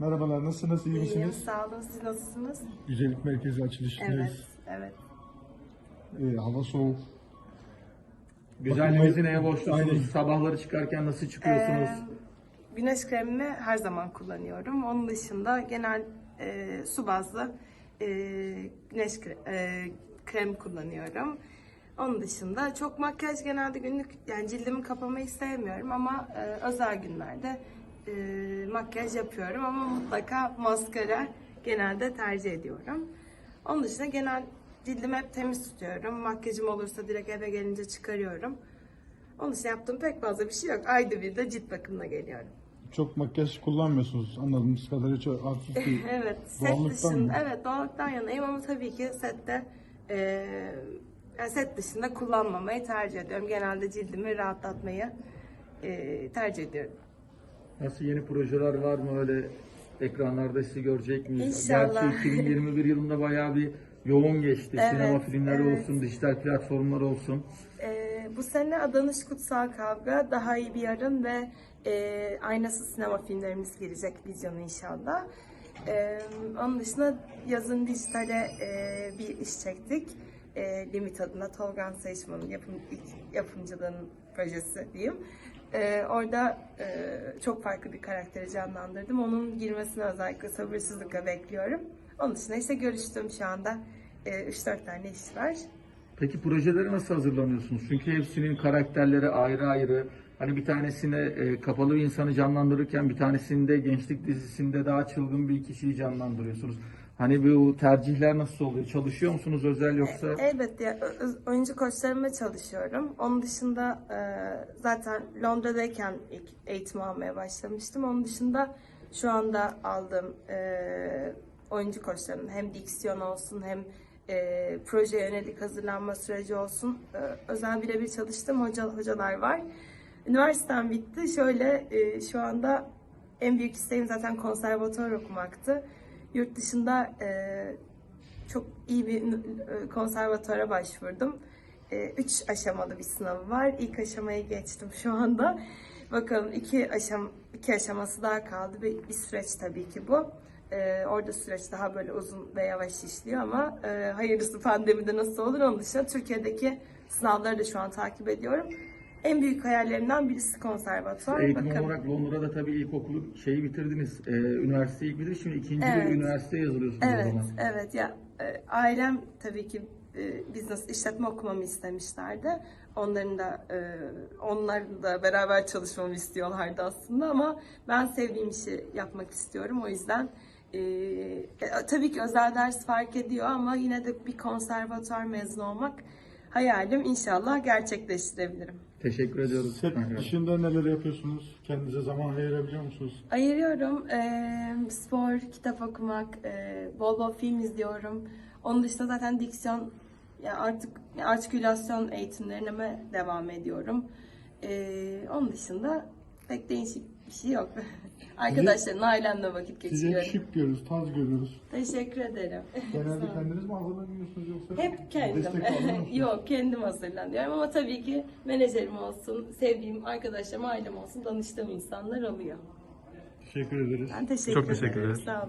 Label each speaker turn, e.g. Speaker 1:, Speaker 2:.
Speaker 1: Merhabalar, nasılsınız, iyi
Speaker 2: İyiyim,
Speaker 1: misiniz?
Speaker 2: sağ olun. Siz nasılsınız?
Speaker 1: Güzellik Merkezi açılışındayız.
Speaker 2: Evet, evet.
Speaker 1: Ee, hava soğuk.
Speaker 3: Güzelliğinizi neye borçlusunuz?
Speaker 1: Aynen.
Speaker 3: Sabahları çıkarken nasıl çıkıyorsunuz?
Speaker 2: Ee, güneş kremimi her zaman kullanıyorum. Onun dışında genel e, su bazlı e, güneş kre- e, krem kullanıyorum. Onun dışında çok makyaj genelde günlük yani cildimi kapamayı sevmiyorum ama e, özel günlerde e, makyaj yapıyorum ama mutlaka maskara genelde tercih ediyorum. Onun dışında genel cildimi hep temiz tutuyorum. Makyajım olursa direkt eve gelince çıkarıyorum. Onun için yaptığım pek fazla bir şey yok. Ayda bir de cilt bakımına geliyorum.
Speaker 1: Çok makyaj kullanmıyorsunuz anladığımız kadarıyla çok hafif bir
Speaker 2: Evet, set dışında,
Speaker 1: mı?
Speaker 2: evet doğallıktan yanayım ama tabii ki sette e, yani set dışında kullanmamayı tercih ediyorum. Genelde cildimi rahatlatmayı e, tercih ediyorum.
Speaker 3: Nasıl yeni projeler var mı öyle ekranlarda sizi görecek miyiz?
Speaker 2: İnşallah.
Speaker 3: Gerçi 2021 yılında bayağı bir yoğun geçti.
Speaker 2: Evet,
Speaker 3: Sinema filmleri
Speaker 2: evet.
Speaker 3: olsun, dijital platformlar olsun.
Speaker 2: E, bu sene Adanış Kutsal Kavga, Daha İyi Bir Yarın ve e, Aynasız sinema filmlerimiz gelecek vizyona inşallah. E, onun dışında yazın dijitale e, bir iş çektik. E, Limit adına Tolgan Seçman'ın yapım, yapımcılığının projesi diyeyim. E, orada e, çok farklı bir karakteri canlandırdım. Onun girmesini özellikle sabırsızlıkla bekliyorum. Onun dışında işte görüştüm şu anda. E, 3-4 tane iş var.
Speaker 3: Peki projelere nasıl hazırlanıyorsunuz? Çünkü hepsinin karakterleri ayrı ayrı. Hani bir tanesine e, kapalı bir insanı canlandırırken bir tanesinde gençlik dizisinde daha çılgın bir kişiyi canlandırıyorsunuz. Hani bu tercihler nasıl oluyor? Çalışıyor musunuz özel yoksa?
Speaker 2: Elbette ya, oyuncu koçlarımla çalışıyorum. Onun dışında e, zaten Londra'dayken ilk eğitim almaya başlamıştım. Onun dışında şu anda aldığım e, oyuncu koçlarım hem diksiyon olsun hem e, proje yönelik hazırlanma süreci olsun e, özel birebir çalıştığım hoca, hocalar var. Üniversitem bitti. Şöyle e, şu anda en büyük isteğim zaten konservatuvar okumaktı. Yurt dışında e, çok iyi bir e, konservatuvara başvurdum. E, Üç aşamalı bir sınavı var. İlk aşamayı geçtim şu anda. Bakalım iki aşam iki aşaması daha kaldı. Bir, bir süreç tabii ki bu. E, orada süreç daha böyle uzun ve yavaş işliyor ama e, hayırlısı pandemide nasıl olur onun dışında Türkiye'deki sınavları da şu an takip ediyorum. En büyük hayallerimden birisi konservatuvar.
Speaker 3: Eğitim
Speaker 2: Bakalım.
Speaker 3: olarak Londra'da tabii ilkokulu şeyi bitirdiniz. E, üniversiteyi bitirdiniz. Şimdi ikinci
Speaker 2: Evet.
Speaker 3: bir üniversiteye yazılıyorsunuz o
Speaker 2: Evet,
Speaker 3: zaman.
Speaker 2: evet ya e, ailem tabii ki e, business işletme okumamı istemişlerdi. Onların da e, onların da beraber çalışmamı istiyorlardı aslında ama ben sevdiğim işi yapmak istiyorum. O yüzden e, e, tabii ki özel ders fark ediyor ama yine de bir konservatuar mezunu olmak hayalim inşallah gerçekleştirebilirim.
Speaker 3: Teşekkür ediyoruz.
Speaker 1: Set dışında neler yapıyorsunuz? Kendinize zaman ayırabiliyor musunuz?
Speaker 2: Ayırıyorum. Eee, spor, kitap okumak, eee, bol bol film izliyorum. Onun dışında zaten diksiyon, ya artık artikülasyon eğitimlerine devam ediyorum. Eee, onun dışında pek değişik bir şey yok. Arkadaşlarımla, ailemle vakit
Speaker 1: Sizi hep
Speaker 2: geçiriyorum.
Speaker 1: şık görüyoruz, tarz görüyoruz.
Speaker 2: Teşekkür ederim.
Speaker 1: Genelde kendiniz mi hazırlanıyorsunuz yoksa?
Speaker 2: Hep kendim.
Speaker 1: Destek alıyor musunuz?
Speaker 2: Yok kendim hazırlanıyorum ama tabii ki menajerim olsun, sevdiğim arkadaşlarım, ailem olsun, danıştığım insanlar oluyor.
Speaker 1: Teşekkür ederiz.
Speaker 2: Ben teşekkür
Speaker 4: Çok teşekkür
Speaker 2: ederim.
Speaker 4: ederiz.
Speaker 2: Sağ olun.